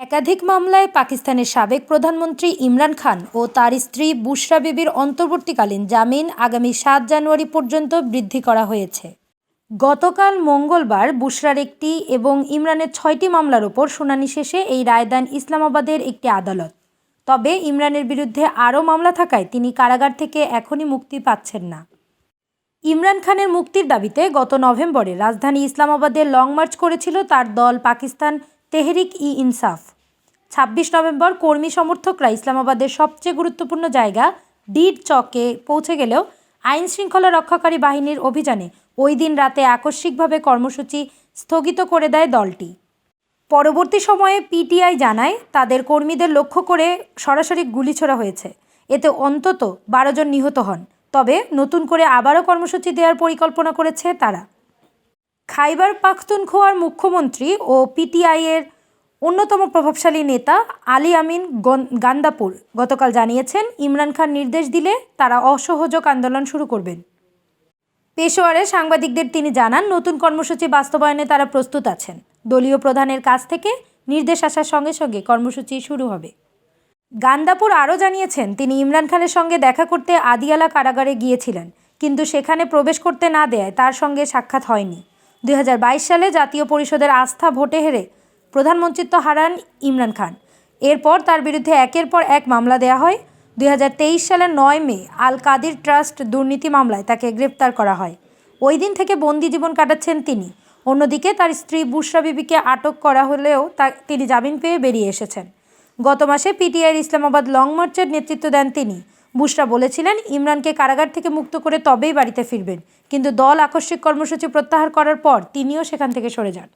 একাধিক মামলায় পাকিস্তানের সাবেক প্রধানমন্ত্রী ইমরান খান ও তার স্ত্রী বুশরা বিবির অন্তর্বর্তীকালীন জামিন আগামী সাত জানুয়ারি পর্যন্ত বৃদ্ধি করা হয়েছে। গতকাল মঙ্গলবার বুশরার একটি এবং ইমরানের ছয়টি মামলার ওপর শুনানি শেষে এই রায় দেন ইসলামাবাদের একটি আদালত। তবে ইমরানের বিরুদ্ধে আরও মামলা থাকায় তিনি কারাগার থেকে এখনই মুক্তি পাচ্ছেন না। ইমরান খানের মুক্তির দাবিতে গত নভেম্বরে রাজধানী ইসলামাবাদে লং মার্চ করেছিল তার দল পাকিস্তান তেহরিক ই ইনসাফ। ছাব্বিশ নভেম্বর কর্মী সমর্থকরা ইসলামাবাদের সবচেয়ে গুরুত্বপূর্ণ জায়গা ডিড চকে পৌঁছে গেলেও আইন শৃঙ্খলা রক্ষাকারী বাহিনীর অভিযানে ওই দিন রাতে আকস্মিকভাবে কর্মসূচি স্থগিত করে দেয় দলটি। পরবর্তী সময়ে পিটিআই জানায়, তাদের কর্মীদের লক্ষ্য করে সরাসরি গুলি ছোড়া হয়েছে। এতে অন্তত বারো জন নিহত হন। তবে নতুন করে আবারও কর্মসূচি দেওয়ার পরিকল্পনা করেছে তারা। খাইবার পাখতুনখোয়ার মুখ্যমন্ত্রী ও পিটিআইয়ের অন্যতম প্রভাবশালী নেতা আলী আমিন গন- গান্দাপুর। গতকাল জানিয়েছেন, ইমরান খান নির্দেশ দিলে তারা অসহযোগ আন্দোলন শুরু করবেন। পেশোয়ারে সাংবাদিকদের তিনি জানান, নতুন কর্মসূচি বাস্তবায়নে তারা প্রস্তুত আছেন। দলীয় প্রধানের কাছ থেকে নির্দেশ আসার সঙ্গে সঙ্গে কর্মসূচি শুরু হবে। গান্দাপুর আরও জানিয়েছেন, তিনি ইমরান খানের সঙ্গে দেখা করতে আদিয়ালা কারাগারে গিয়েছিলেন, কিন্তু সেখানে প্রবেশ করতে না দেয় তার সঙ্গে সাক্ষাৎ হয়নি। দুই হাজার বাইশ সালে জাতীয় পরিষদের আস্থা ভোটে হেরে প্রধানমন্ত্রিত্ব হারান ইমরান খান। এরপর তার বিরুদ্ধে একের পর এক মামলা দেওয়া হয়। দুই হাজার তেইশ সালের নয় মে আল কাদির ট্রাস্ট দুর্নীতি মামলায় তাকে গ্রেপ্তার করা হয়। ওই দিন থেকে বন্দি জীবন কাটাচ্ছেন তিনি। অন্যদিকে তার স্ত্রী বুশরা বিবিকে আটক করা হলেও তা তিনি জামিন পেয়ে বেরিয়ে এসেছেন। গত মাসে পিটিআইয়ের ইসলামাবাদ লং মার্চের নেতৃত্ব দেন তিনি। বুশরা বলেছিলেন, ইমরানকে কারাগার থেকে মুক্ত করে তবেই বাড়িতে ফিরবেন। কিন্তু দল আকস্মিক কর্মসূচি প্রত্যাহার করার পর তিনিও সেখান থেকে সরে যান।